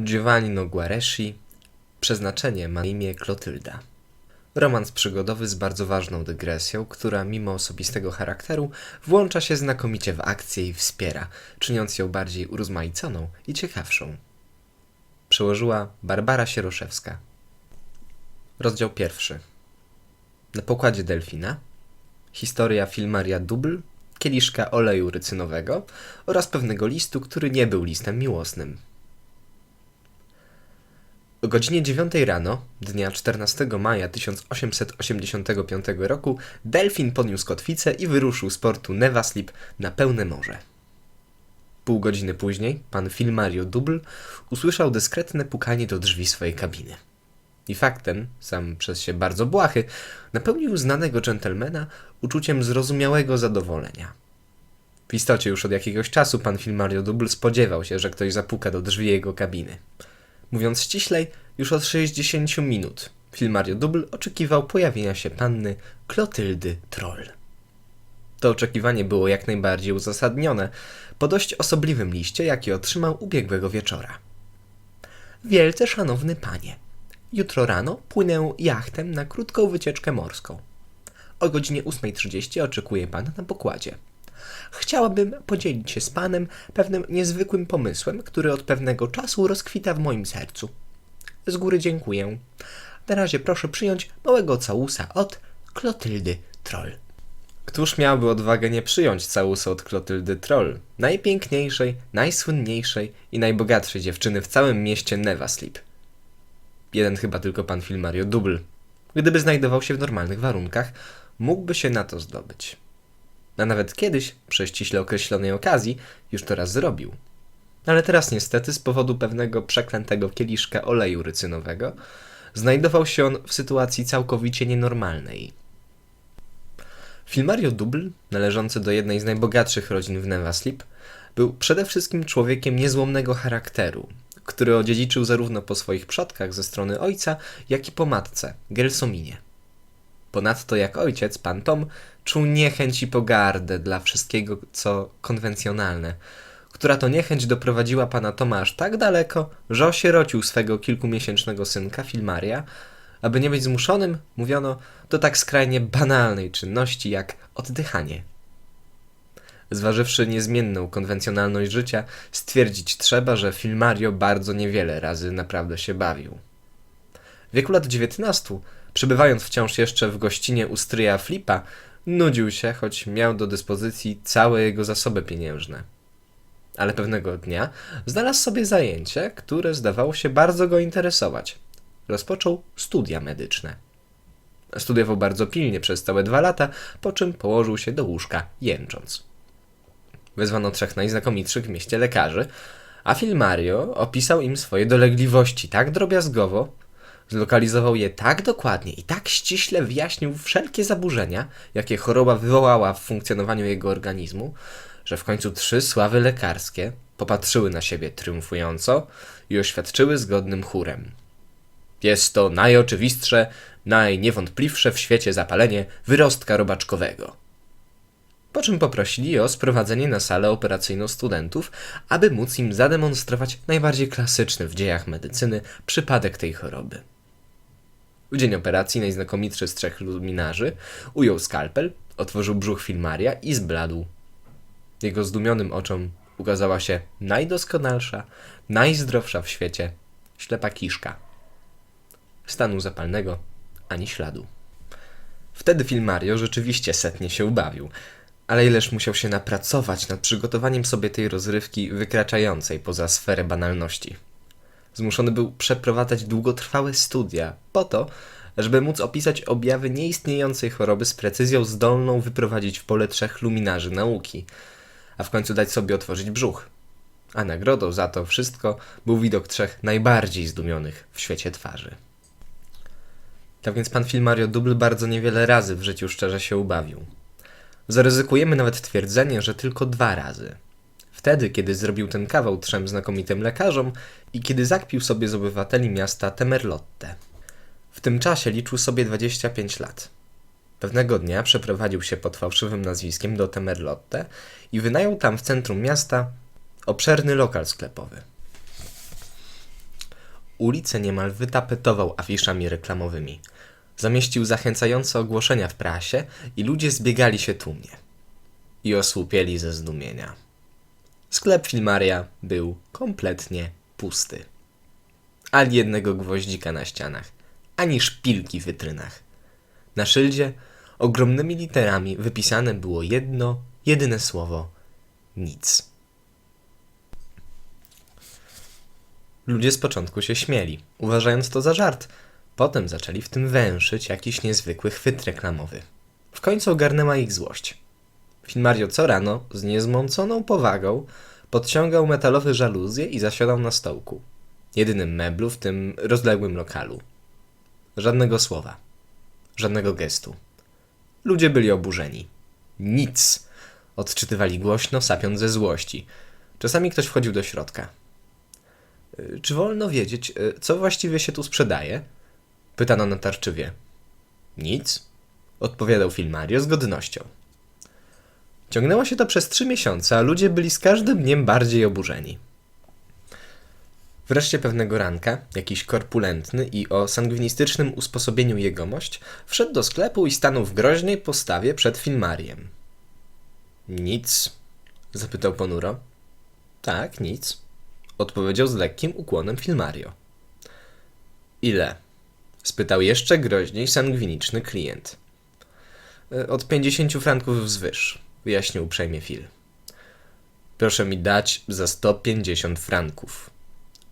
Giovanni Noguareshi. Przeznaczenie ma imię Klotylda. Romans przygodowy z bardzo ważną dygresją, która mimo osobistego charakteru włącza się znakomicie w akcję i wspiera, czyniąc ją bardziej urozmaiconą i ciekawszą. Przełożyła Barbara Sieroszewska. Rozdział pierwszy. Na pokładzie delfina historia filmaria dubl, kieliszka oleju rycynowego oraz pewnego listu, który nie był listem miłosnym. O godzinie 9 rano, dnia 14 maja 1885 roku, delfin podniósł kotwicę i wyruszył z portu Nevaslip na pełne morze. Pół godziny później pan Filmario Dubl usłyszał dyskretne pukanie do drzwi swojej kabiny. I fakt ten, sam przez się bardzo błahy, napełnił znanego dżentelmena uczuciem zrozumiałego zadowolenia. W istocie już od jakiegoś czasu pan Filmario Dubl spodziewał się, że ktoś zapuka do drzwi jego kabiny. Mówiąc ściślej, już od 60 minut Filmario Dubl oczekiwał pojawienia się panny Klotyldy Troll. To oczekiwanie było jak najbardziej uzasadnione po dość osobliwym liście, jaki otrzymał ubiegłego wieczora. Wielce szanowny panie, jutro rano płynę jachtem na krótką wycieczkę morską. O godzinie 8.30 oczekuje pan na pokładzie. Chciałabym podzielić się z panem pewnym niezwykłym pomysłem, który od pewnego czasu rozkwita w moim sercu. Z góry dziękuję. Na razie proszę przyjąć małego całusa od Klotyldy Troll. Któż miałby odwagę nie przyjąć całusa od Klotyldy Troll, najpiękniejszej, najsłynniejszej i najbogatszej dziewczyny w całym mieście Nevaslip? Jeden chyba tylko pan Filmario Dubl. Gdyby znajdował się w normalnych warunkach, mógłby się na to zdobyć. A nawet kiedyś, przy ściśle określonej okazji, już to raz zrobił. Ale teraz niestety z powodu pewnego przeklętego kieliszka oleju rycynowego znajdował się on w sytuacji całkowicie nienormalnej. Filmario Dubl, należący do jednej z najbogatszych rodzin w Nevaslip, był przede wszystkim człowiekiem niezłomnego charakteru, który odziedziczył zarówno po swoich przodkach ze strony ojca, jak i po matce, Gelsominie. Ponadto jak ojciec, pan Tom, czuł niechęć i pogardę dla wszystkiego, co konwencjonalne, która to niechęć doprowadziła pana Toma aż tak daleko, że osierocił swego kilkumiesięcznego synka, Filmaria, aby nie być zmuszonym, mówiono, do tak skrajnie banalnej czynności jak oddychanie. Zważywszy niezmienną konwencjonalność życia, stwierdzić trzeba, że Filmario bardzo niewiele razy naprawdę się bawił. W wieku lat 19, przebywając wciąż jeszcze w gościnie u stryja Flipa, nudził się, choć miał do dyspozycji całe jego zasoby pieniężne. Ale pewnego dnia znalazł sobie zajęcie, które zdawało się bardzo go interesować. Rozpoczął studia medyczne. Studiował bardzo pilnie przez całe dwa lata, po czym położył się do łóżka jęcząc. Wezwano trzech najznakomitszych w mieście lekarzy, a Filmario opisał im swoje dolegliwości tak drobiazgowo, zlokalizował je tak dokładnie i tak ściśle wyjaśnił wszelkie zaburzenia, jakie choroba wywołała w funkcjonowaniu jego organizmu, że w końcu trzy sławy lekarskie popatrzyły na siebie triumfująco i oświadczyły zgodnym chórem. Jest to najoczywistsze, najniewątpliwsze w świecie zapalenie wyrostka robaczkowego. Po czym poprosili o sprowadzenie na salę operacyjną studentów, aby móc im zademonstrować najbardziej klasyczny w dziejach medycyny przypadek tej choroby. W dzień operacji najznakomitszy z trzech luminarzy ujął skalpel, otworzył brzuch filmaria i zbladł. Jego zdumionym oczom ukazała się najdoskonalsza, najzdrowsza w świecie ślepa kiszka. Stanu zapalnego ani śladu. Wtedy Filmario rzeczywiście setnie się ubawił, ale ileż musiał się napracować nad przygotowaniem sobie tej rozrywki wykraczającej poza sferę banalności. Zmuszony był przeprowadzać długotrwałe studia po to, żeby móc opisać objawy nieistniejącej choroby z precyzją zdolną wyprowadzić w pole trzech luminarzy nauki, a w końcu dać sobie otworzyć brzuch. A nagrodą za to wszystko był widok trzech najbardziej zdumionych w świecie twarzy. Tak więc pan Filmario Dubl bardzo niewiele razy w życiu szczerze się ubawił. Zaryzykujemy nawet twierdzenie, że tylko dwa razy. Wtedy, kiedy zrobił ten kawał trzem znakomitym lekarzom i kiedy zakpił sobie z obywateli miasta Temerlotte. W tym czasie liczył sobie 25 lat. Pewnego dnia przeprowadził się pod fałszywym nazwiskiem do Temerlotte i wynajął tam w centrum miasta obszerny lokal sklepowy. ulice niemal wytapetował afiszami reklamowymi. Zamieścił zachęcające ogłoszenia w prasie i ludzie zbiegali się tłumnie. I osłupieli ze zdumienia. Sklep Filmaria był kompletnie pusty. Ani jednego gwoździka na ścianach, ani szpilki w witrynach. Na szyldzie ogromnymi literami wypisane było jedno, jedyne słowo nic. Ludzie z początku się śmieli, uważając to za żart. Potem zaczęli w tym węszyć jakiś niezwykły chwyt reklamowy. W końcu ogarnęła ich złość. Filmario co rano, z niezmąconą powagą, podciągał metalowe żaluzje i zasiadał na stołku. Jedynym meblu w tym rozległym lokalu. Żadnego słowa. Żadnego gestu. Ludzie byli oburzeni. Nic. Odczytywali głośno, sapiąc ze złości. Czasami ktoś wchodził do środka. Y, Czy wolno wiedzieć, y, co właściwie się tu sprzedaje? Pytano natarczywie. Nic, odpowiadał Filmario z godnością. Ciągnęło się to przez trzy miesiące, a ludzie byli z każdym dniem bardziej oburzeni. Wreszcie pewnego ranka jakiś korpulentny i o sangwinistycznym usposobieniu jegomość wszedł do sklepu i stanął w groźnej postawie przed Filmariem. Nic? zapytał ponuro. Tak, nic, odpowiedział z lekkim ukłonem Filmario. Ile? spytał jeszcze groźniej sangwiniczny klient. "E, Od 50 franków wzwyż, wyjaśnił uprzejmie Phil. Proszę mi dać za 150 franków,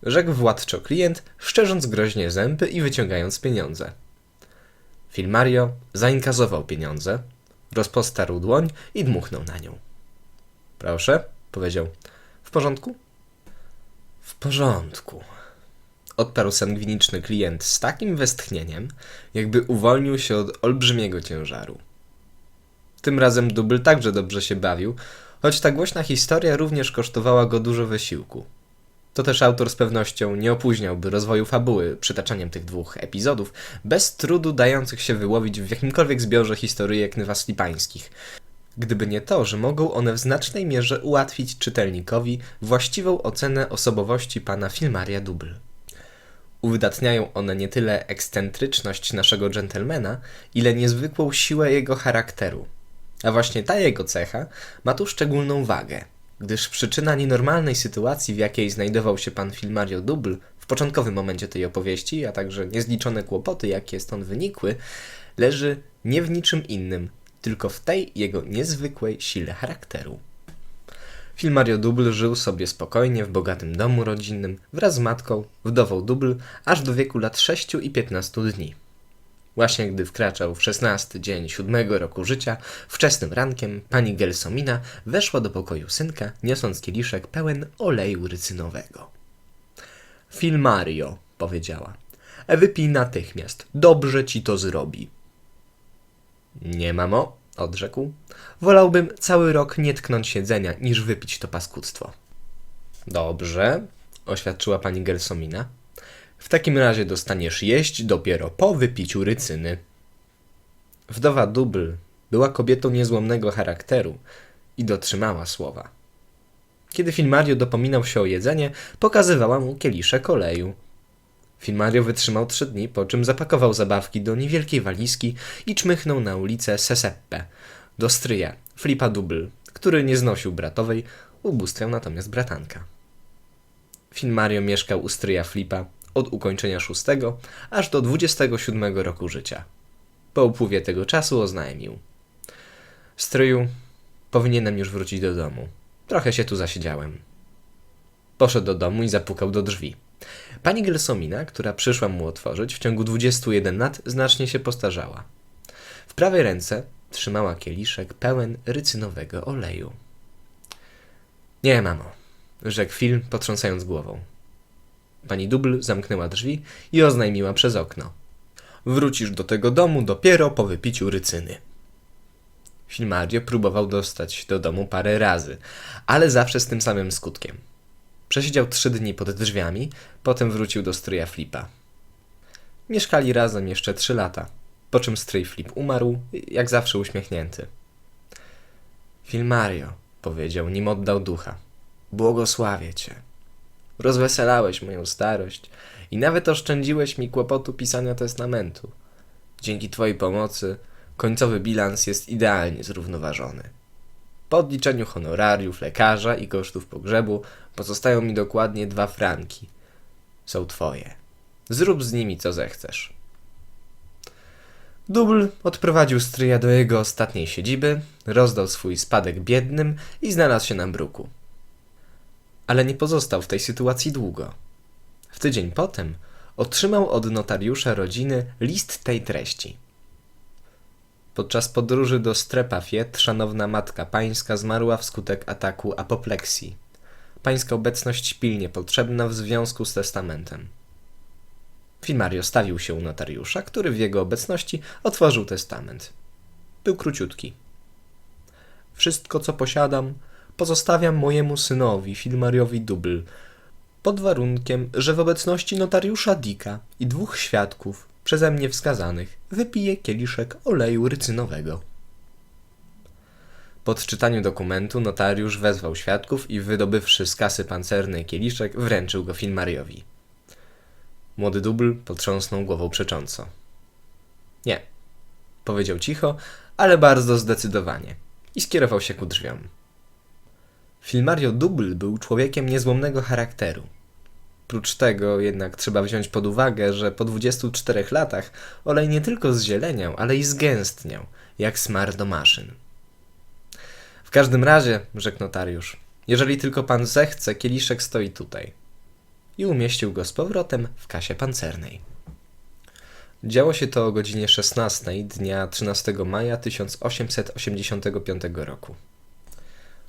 rzekł władczo klient, szczerząc groźnie zęby i wyciągając pieniądze. Filmario zainkasował pieniądze, rozpostarł dłoń i dmuchnął na nią. Proszę, powiedział. W porządku? W porządku. Odparł sangwiniczny klient z takim westchnieniem, jakby uwolnił się od olbrzymiego ciężaru. Tym razem dubl także dobrze się bawił, choć ta głośna historia również kosztowała go dużo wysiłku. To też autor z pewnością nie opóźniałby rozwoju fabuły przytaczaniem tych dwóch epizodów, bez trudu dających się wyłowić w jakimkolwiek zbiorze historyjek nywaslipańskich. Gdyby nie to, że mogą one w znacznej mierze ułatwić czytelnikowi właściwą ocenę osobowości pana Filmaria Dubl. Uwydatniają one nie tyle ekscentryczność naszego dżentelmena, ile niezwykłą siłę jego charakteru. A właśnie ta jego cecha ma tu szczególną wagę, gdyż przyczyna nienormalnej sytuacji, w jakiej znajdował się pan Filmario Dubl w początkowym momencie tej opowieści, a także niezliczone kłopoty, jakie stąd wynikły, leży nie w niczym innym, tylko w tej jego niezwykłej sile charakteru. Filmario Dubl żył sobie spokojnie w bogatym domu rodzinnym wraz z matką, wdową Dubl, aż do wieku lat 6 i 15 dni. Właśnie gdy wkraczał w szesnasty dzień siódmego roku życia, wczesnym rankiem pani Gelsomina weszła do pokoju synka, niosąc kieliszek pełen oleju rycynowego. Filmario, powiedziała, wypij natychmiast, dobrze ci to zrobi. Nie, mamo, odrzekł. Wolałbym cały rok nie tknąć jedzenia, niż wypić to paskudztwo. Dobrze, oświadczyła pani Gelsomina. W takim razie dostaniesz jeść dopiero po wypiciu rycyny. Wdowa Dubl była kobietą niezłomnego charakteru i dotrzymała słowa. Kiedy Filmario dopominał się o jedzenie, pokazywała mu kieliszek oleju. Filmario wytrzymał trzy dni, po czym zapakował zabawki do niewielkiej walizki i czmychnął na ulicę Seseppe, do stryja, Flipa Dubl, który nie znosił bratowej, ubóstwiał natomiast bratanka. Filmario mieszkał u stryja Flipa od ukończenia szóstego aż do 27 roku życia. Po upływie tego czasu oznajmił. Stryju, powinienem już wrócić do domu. Trochę się tu zasiedziałem. Poszedł do domu i zapukał do drzwi. Pani Gelsomina, która przyszła mu otworzyć, w ciągu 21 lat znacznie się postarzała. W prawej ręce trzymała kieliszek pełen rycynowego oleju. Nie, mamo, rzekł Phil, potrząsając głową. Pani Dubl zamknęła drzwi i oznajmiła przez okno. Wrócisz do tego domu dopiero po wypiciu rycyny. Filmario próbował dostać do domu parę razy, ale zawsze z tym samym skutkiem. Przesiedział trzy dni pod drzwiami, potem wrócił do stryja Flipa. Mieszkali razem jeszcze trzy lata, po czym stryj Flip umarł, jak zawsze uśmiechnięty. Filmario, powiedział, nim oddał ducha, błogosławię cię. Rozweselałeś moją starość i nawet oszczędziłeś mi kłopotu pisania testamentu. Dzięki Twojej pomocy końcowy bilans jest idealnie zrównoważony. Po odliczeniu honorariów lekarza i kosztów pogrzebu pozostają mi dokładnie dwa franki. Są Twoje. Zrób z nimi co zechcesz. Dubl odprowadził stryja do jego ostatniej siedziby, rozdał swój spadek biednym i znalazł się na bruku. Ale nie pozostał w tej sytuacji długo. W tydzień potem otrzymał od notariusza rodziny list tej treści. Podczas podróży do Strepafiet szanowna matka pańska zmarła wskutek ataku apopleksji. Pańska obecność pilnie potrzebna w związku z testamentem. Filmario stawił się u notariusza, który w jego obecności otworzył testament. Był króciutki. Wszystko, co posiadam, pozostawiam mojemu synowi, Filmariowi Dubl, pod warunkiem, że w obecności notariusza Dika i dwóch świadków, przeze mnie wskazanych, wypije kieliszek oleju rycynowego. Po odczytaniu dokumentu notariusz wezwał świadków i wydobywszy z kasy pancernej kieliszek, wręczył go Filmariowi. Młody dubl potrząsnął głową przecząco. Nie, powiedział cicho, ale bardzo zdecydowanie i skierował się ku drzwiom. Filmario Dubl był człowiekiem niezłomnego charakteru. Prócz tego jednak trzeba wziąć pod uwagę, że po 24 latach olej nie tylko zzieleniał, ale i zgęstniał, jak smar do maszyn. W każdym razie, rzekł notariusz, jeżeli tylko pan zechce, kieliszek stoi tutaj. I umieścił go z powrotem w kasie pancernej. Działo się to o godzinie 16 dnia 13 maja 1885 roku.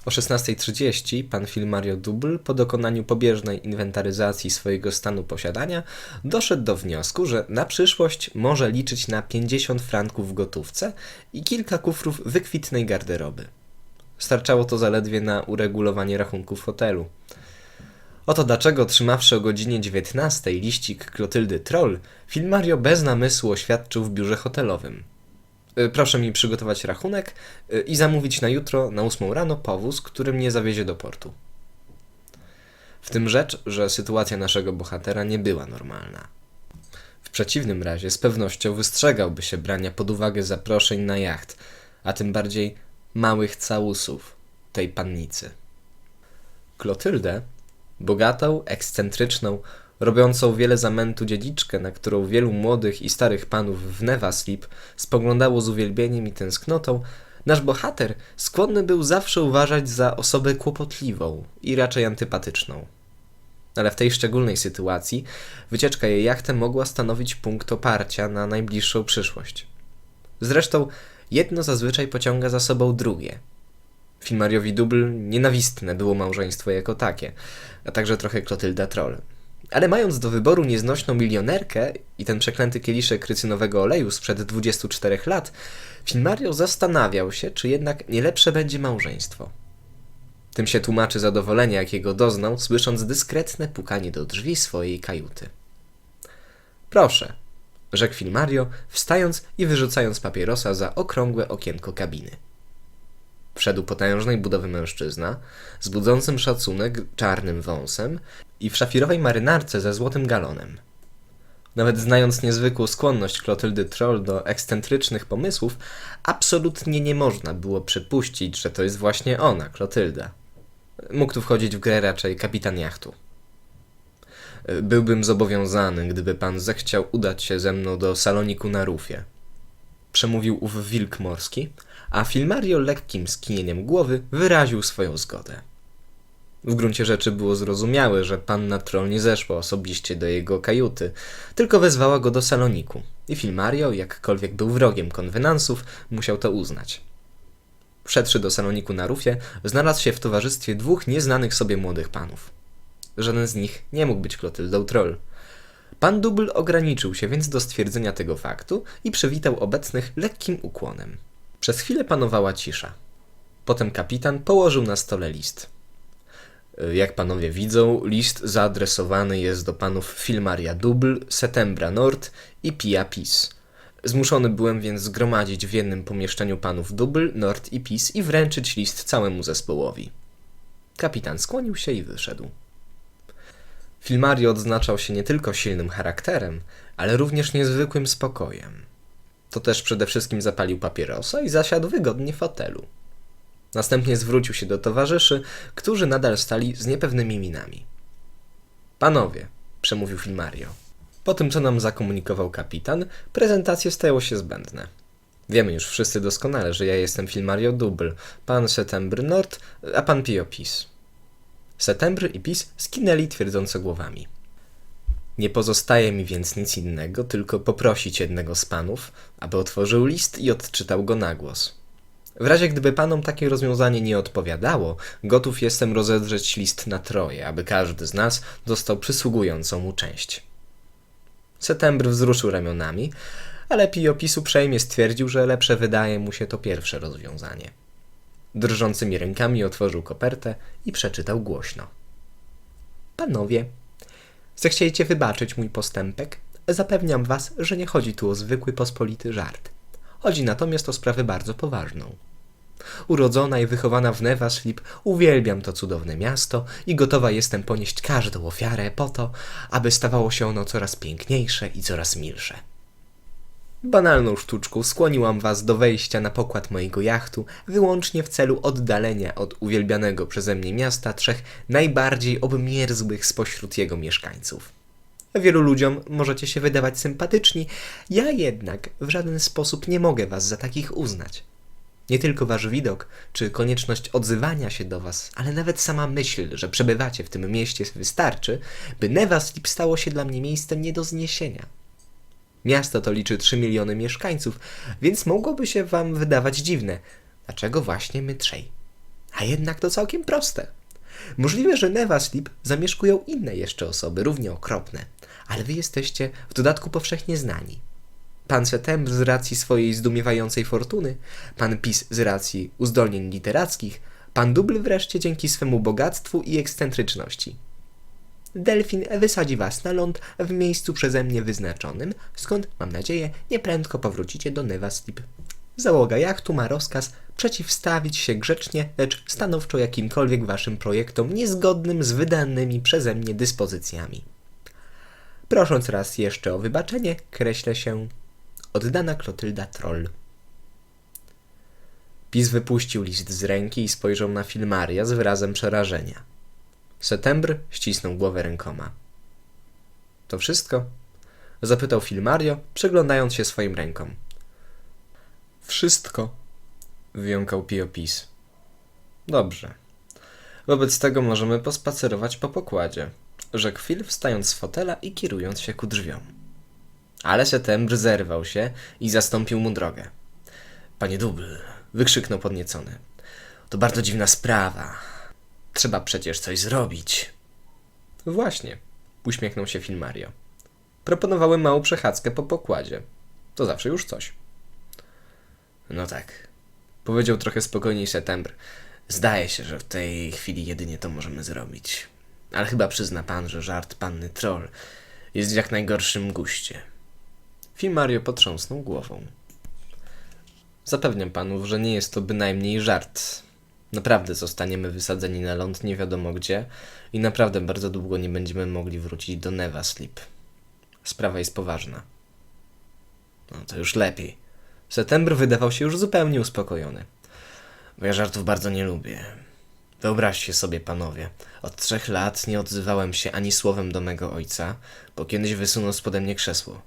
O 16.30 pan Filmario Dubl po dokonaniu pobieżnej inwentaryzacji swojego stanu posiadania doszedł do wniosku, że na przyszłość może liczyć na 50 franków w gotówce i kilka kufrów wykwitnej garderoby. Starczało to zaledwie na uregulowanie rachunków hotelu. Oto dlaczego otrzymawszy o godzinie 19 liścik Klotyldy Troll, Filmario bez namysłu oświadczył w biurze hotelowym. Y, Proszę mi przygotować rachunek y, i zamówić na jutro na 8 rano powóz, który mnie zawiezie do portu. W tym rzecz, że sytuacja naszego bohatera nie była normalna. W przeciwnym razie z pewnością wystrzegałby się brania pod uwagę zaproszeń na jacht, a tym bardziej małych całusów tej pannicy. Klotyldę, bogatą, ekscentryczną, robiącą wiele zamętu dziedziczkę, na którą wielu młodych i starych panów w Nevaslip spoglądało z uwielbieniem i tęsknotą, nasz bohater skłonny był zawsze uważać za osobę kłopotliwą i raczej antypatyczną. Ale w tej szczególnej sytuacji wycieczka jej jachtem mogła stanowić punkt oparcia na najbliższą przyszłość. Zresztą jedno zazwyczaj pociąga za sobą drugie. Filmariowi Dubl nienawistne było małżeństwo jako takie, a także trochę Klotylda Troll. Ale mając do wyboru nieznośną milionerkę i ten przeklęty kieliszek rycynowego oleju sprzed 24 lat, Filmario zastanawiał się, czy jednak nie lepsze będzie małżeństwo. Tym się tłumaczy zadowolenie, jakiego doznał, słysząc dyskretne pukanie do drzwi swojej kajuty. Proszę, rzekł Filmario, wstając i wyrzucając papierosa za okrągłe okienko kabiny. Wszedł potężnej budowy mężczyzna, z budzącym szacunek czarnym wąsem i w szafirowej marynarce ze złotym galonem. Nawet znając niezwykłą skłonność Klotyldy Troll do ekscentrycznych pomysłów, absolutnie nie można było przypuścić, że to jest właśnie ona, Klotylda. Mógł tu wchodzić w grę raczej kapitan jachtu. Byłbym zobowiązany, gdyby pan zechciał udać się ze mną do saloniku na rufie. Przemówił ów wilk morski, a Filmario lekkim skinieniem głowy wyraził swoją zgodę. W gruncie rzeczy było zrozumiałe, że panna Troll nie zeszła osobiście do jego kajuty, tylko wezwała go do saloniku i Filmario, jakkolwiek był wrogiem konwenansów, musiał to uznać. Wszedłszy do saloniku na rufie, znalazł się w towarzystwie dwóch nieznanych sobie młodych panów. Żaden z nich nie mógł być Klotyldą Troll. Pan Dubl ograniczył się więc do stwierdzenia tego faktu i przywitał obecnych lekkim ukłonem. Przez chwilę panowała cisza. Potem kapitan położył na stole list. Jak panowie widzą, list zaadresowany jest do panów Filmaria Dubl, Setembra Nord i Pia Pis. Zmuszony byłem więc zgromadzić w jednym pomieszczeniu panów Dubl, Nord i Pis i wręczyć list całemu zespołowi. Kapitan skłonił się i wyszedł. Filmario odznaczał się nie tylko silnym charakterem, ale również niezwykłym spokojem. To też przede wszystkim zapalił papierosa i zasiadł wygodnie w fotelu. Następnie zwrócił się do towarzyszy, którzy nadal stali z niepewnymi minami. Panowie, przemówił Filmario. Po tym, co nam zakomunikował kapitan, prezentacje stają się zbędne. Wiemy już wszyscy doskonale, że ja jestem Filmario Dubl, pan Setembry Nord, a pan Piopis. Setembry i Pis skinęli twierdząco głowami. Nie pozostaje mi więc nic innego, tylko poprosić jednego z panów, aby otworzył list i odczytał go na głos. W razie gdyby panom takie rozwiązanie nie odpowiadało, gotów jestem rozedrzeć list na troje, aby każdy z nas dostał przysługującą mu część. Setembr wzruszył ramionami, ale Piopisu uprzejmie stwierdził, że lepsze wydaje mu się to pierwsze rozwiązanie. Drżącymi rękami otworzył kopertę i przeczytał głośno. Panowie, zechciejcie wybaczyć mój postępek? Zapewniam was, że nie chodzi tu o zwykły pospolity żart. Chodzi natomiast o sprawę bardzo poważną. Urodzona i wychowana w Nevaslip, uwielbiam to cudowne miasto i gotowa jestem ponieść każdą ofiarę po to, aby stawało się ono coraz piękniejsze i coraz milsze. Banalną sztuczką skłoniłam was do wejścia na pokład mojego jachtu wyłącznie w celu oddalenia od uwielbianego przeze mnie miasta trzech najbardziej obmierzłych spośród jego mieszkańców. Wielu ludziom możecie się wydawać sympatyczni, ja jednak w żaden sposób nie mogę was za takich uznać. Nie tylko wasz widok, czy konieczność odzywania się do was, ale nawet sama myśl, że przebywacie w tym mieście wystarczy, by Nevaslip stało się dla mnie miejscem nie do zniesienia. Miasto to liczy 3 miliony mieszkańców, więc mogłoby się wam wydawać dziwne. Dlaczego właśnie my trzej? A jednak to całkiem proste. Możliwe, że Nevaslip zamieszkują inne jeszcze osoby, równie okropne, ale wy jesteście w dodatku powszechnie znani. Pan Setembr z racji swojej zdumiewającej fortuny, pan Pis z racji uzdolnień literackich, pan Dubl wreszcie dzięki swemu bogactwu i ekscentryczności. Delfin wysadzi was na ląd w miejscu przeze mnie wyznaczonym, skąd, mam nadzieję, nieprędko powrócicie do Nevaslip. Załoga jachtu ma rozkaz przeciwstawić się grzecznie, lecz stanowczo jakimkolwiek waszym projektom niezgodnym z wydanymi przeze mnie dyspozycjami. Prosząc raz jeszcze o wybaczenie, kreślę się oddana Klotylda Troll. Pis wypuścił list z ręki i spojrzał na Filmaria z wyrazem przerażenia. Setembr ścisnął głowę rękoma. To wszystko? Zapytał Filmario, przyglądając się swoim rękom. Wszystko, wyjąkał Piopis. Dobrze. Wobec tego możemy pospacerować po pokładzie, rzekł Phil, wstając z fotela i kierując się ku drzwiom. Ale Setembr zerwał się i zastąpił mu drogę. Panie Dubl, wykrzyknął podniecony. To bardzo dziwna sprawa. Trzeba przecież coś zrobić. Właśnie, uśmiechnął się Filmario. Proponowałem małą przechadzkę po pokładzie. To zawsze już coś. No tak, powiedział trochę spokojniej Setembr. Zdaje się, że w tej chwili jedynie to możemy zrobić. Ale chyba przyzna pan, że żart panny Troll jest w jak najgorszym guście. Filmario potrząsnął głową. Zapewniam panów, że nie jest to bynajmniej żart. Naprawdę zostaniemy wysadzeni na ląd nie wiadomo gdzie i naprawdę bardzo długo nie będziemy mogli wrócić do Nevaslip. Sprawa jest poważna. No to już lepiej. Setembr wydawał się już zupełnie uspokojony. Bo ja żartów bardzo nie lubię. Wyobraźcie sobie, panowie, od trzech lat nie odzywałem się ani słowem do mego ojca, bo kiedyś wysunął spode mnie krzesło.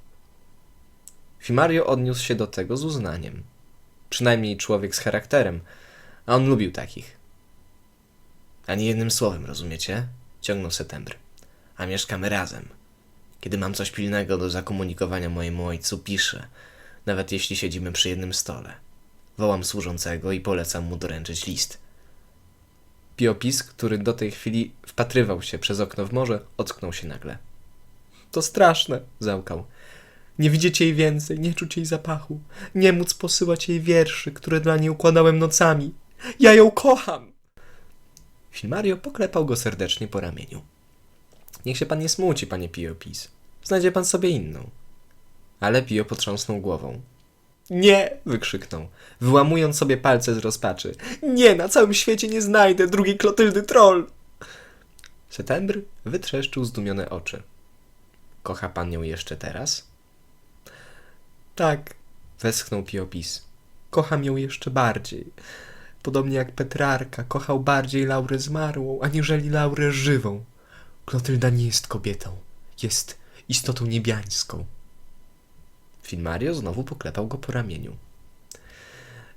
Fimario odniósł się do tego z uznaniem. Przynajmniej człowiek z charakterem, a on lubił takich. Ani jednym słowem, rozumiecie? Ciągnął Setembr. A mieszkamy razem. Kiedy mam coś pilnego do zakomunikowania mojemu ojcu, piszę, nawet jeśli siedzimy przy jednym stole. Wołam służącego i polecam mu doręczyć list. Piopis, który do tej chwili wpatrywał się przez okno w morze, ocknął się nagle. To straszne, załkał. Nie widzieć jej więcej, nie czuć jej zapachu, nie móc posyłać jej wierszy, które dla niej układałem nocami. Ja ją kocham! Filmario poklepał go serdecznie po ramieniu. Niech się pan nie smuci, panie Piopis. Znajdzie pan sobie inną. Ale Pio potrząsnął głową. Nie! wykrzyknął, wyłamując sobie palce z rozpaczy. Nie, na całym świecie nie znajdę drugiej Klotyldy Troll! Setembr wytrzeszczył zdumione oczy. Kocha pan ją jeszcze teraz? Tak, westchnął Piopis. Kocham ją jeszcze bardziej. Podobnie jak Petrarka kochał bardziej Laurę zmarłą, aniżeli Laurę żywą. Klotylda nie jest kobietą, jest istotą niebiańską. Filmario znowu poklepał go po ramieniu.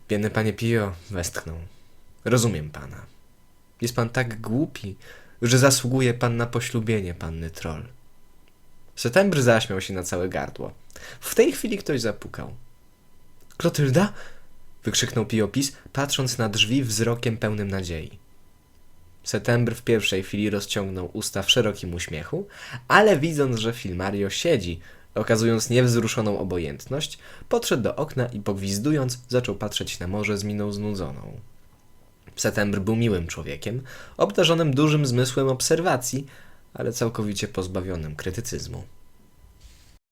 Biedny panie Pio, westchnął. Rozumiem pana. Jest pan tak głupi, że zasługuje pan na poślubienie panny Troll. Setembr zaśmiał się na całe gardło. W tej chwili ktoś zapukał. Klotylda? Wykrzyknął Piopis, patrząc na drzwi wzrokiem pełnym nadziei. Setembr w pierwszej chwili rozciągnął usta w szerokim uśmiechu, ale widząc, że Filmario siedzi, okazując niewzruszoną obojętność, podszedł do okna i pogwizdując zaczął patrzeć na morze z miną znudzoną. Setembr był miłym człowiekiem, obdarzonym dużym zmysłem obserwacji, ale całkowicie pozbawionym krytycyzmu.